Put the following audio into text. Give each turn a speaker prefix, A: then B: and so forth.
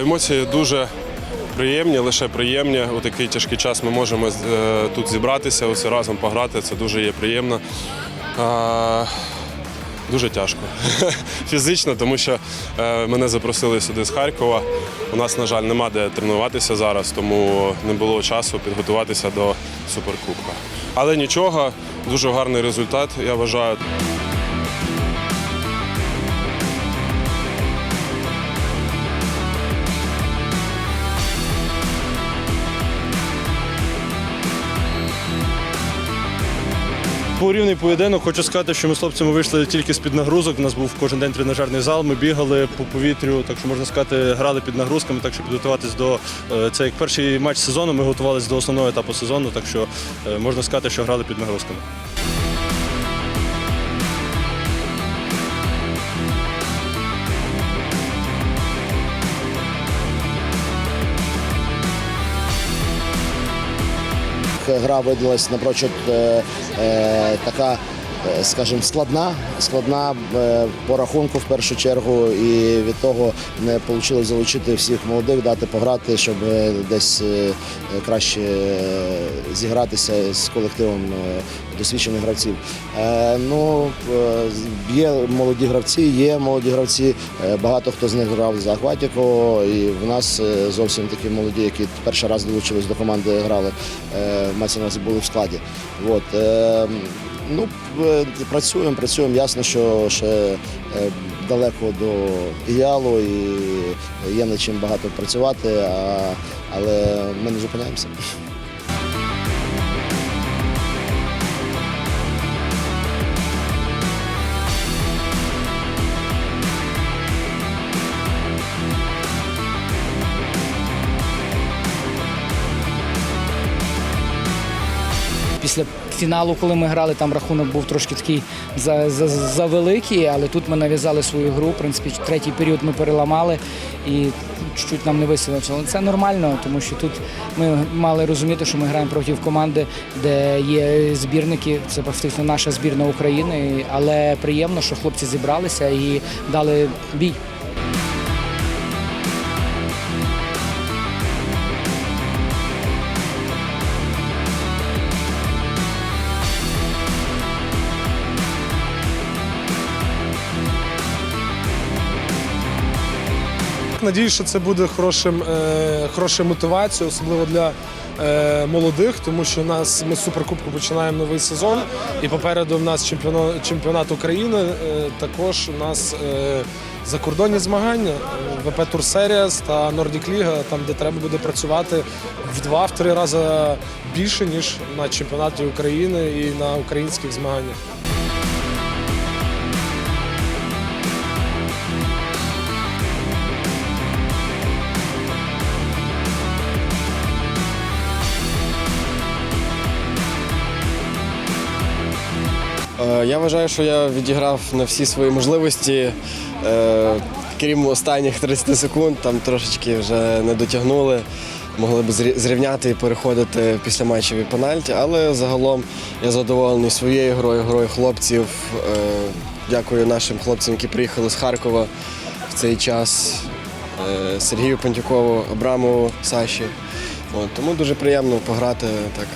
A: Емоції дуже приємні, лише приємні. У такий тяжкий час ми можемо е, тут зібратися, усі разом пограти. Це дуже є приємно. Дуже тяжко фізично, тому що е, мене запросили сюди з Харкова. У нас, на жаль, нема де тренуватися зараз, тому не було часу підготуватися до суперкубка. Але нічого, дуже гарний результат, я вважаю.
B: Був рівний поєдинок. Хочу сказати, що ми з хлопцями вийшли тільки з-під нагрузок. У нас був кожен день тренажерний зал. Ми бігали по повітрю, так що можна сказати, грали під нагрузками, так що підготуватись до е, це як перший матч сезону. Ми готувалися до основного етапу сезону, так що е, можна сказати, що грали під нагрузками.
C: Гра видалась напрочуд е, е, така, скажімо, складна, складна е, по рахунку в першу чергу, і від того не вийшло залучити всіх молодих, дати пограти, щоб е, десь е, краще е, зігратися з колективом е, досвідчених гравців. Е, Ну, е, є молоді гравці, є молоді гравці. е, Багато хто з них грав за Ахватіко, і в нас е, зовсім такі молоді, які перший раз долучились до команди, грали. е, Мається на увазі були в складі. От, е, ну, е, працюємо, працюємо. Ясно, що ще е, далеко до ідеалу і є над чим багато працювати, але ми не зупиняємося.
D: Після фіналу, коли ми грали, там рахунок був трошки такий за, за, завеликий, але тут ми нав'язали свою гру. В принципі, третій період ми переламали і чуть-чуть нам не висилося. Але це нормально, тому що тут ми мали розуміти, що ми граємо проти команди, де є збірники. Це фактично наша збірна України. Але приємно, що хлопці зібралися і дали бій.
E: Надіюсь, що це буде хорошим, е, хорошою мотивацією, особливо для е, молодих, тому що у нас ми з суперкубку починаємо новий сезон, і попереду в нас чемпіонат, чемпіонат України. Е, також у нас е, закордонні змагання ВП Тур Серіас та Нордік Ліга, там де треба буде працювати в два-три рази більше ніж на чемпіонаті України і на українських змаганнях.
F: Я вважаю, що я відіграв на всі свої можливості. Е, Крім останніх 30 секунд, там трошечки вже не дотягнули. Могли б зрівняти і переходити після матчів і пенальті. Але загалом я задоволений своєю грою, грою хлопців. Е, Дякую нашим хлопцям, які приїхали з Харкова в цей час. Е, Сергію Пантюкову, Абрамову, Саші. От, тому дуже приємно пограти так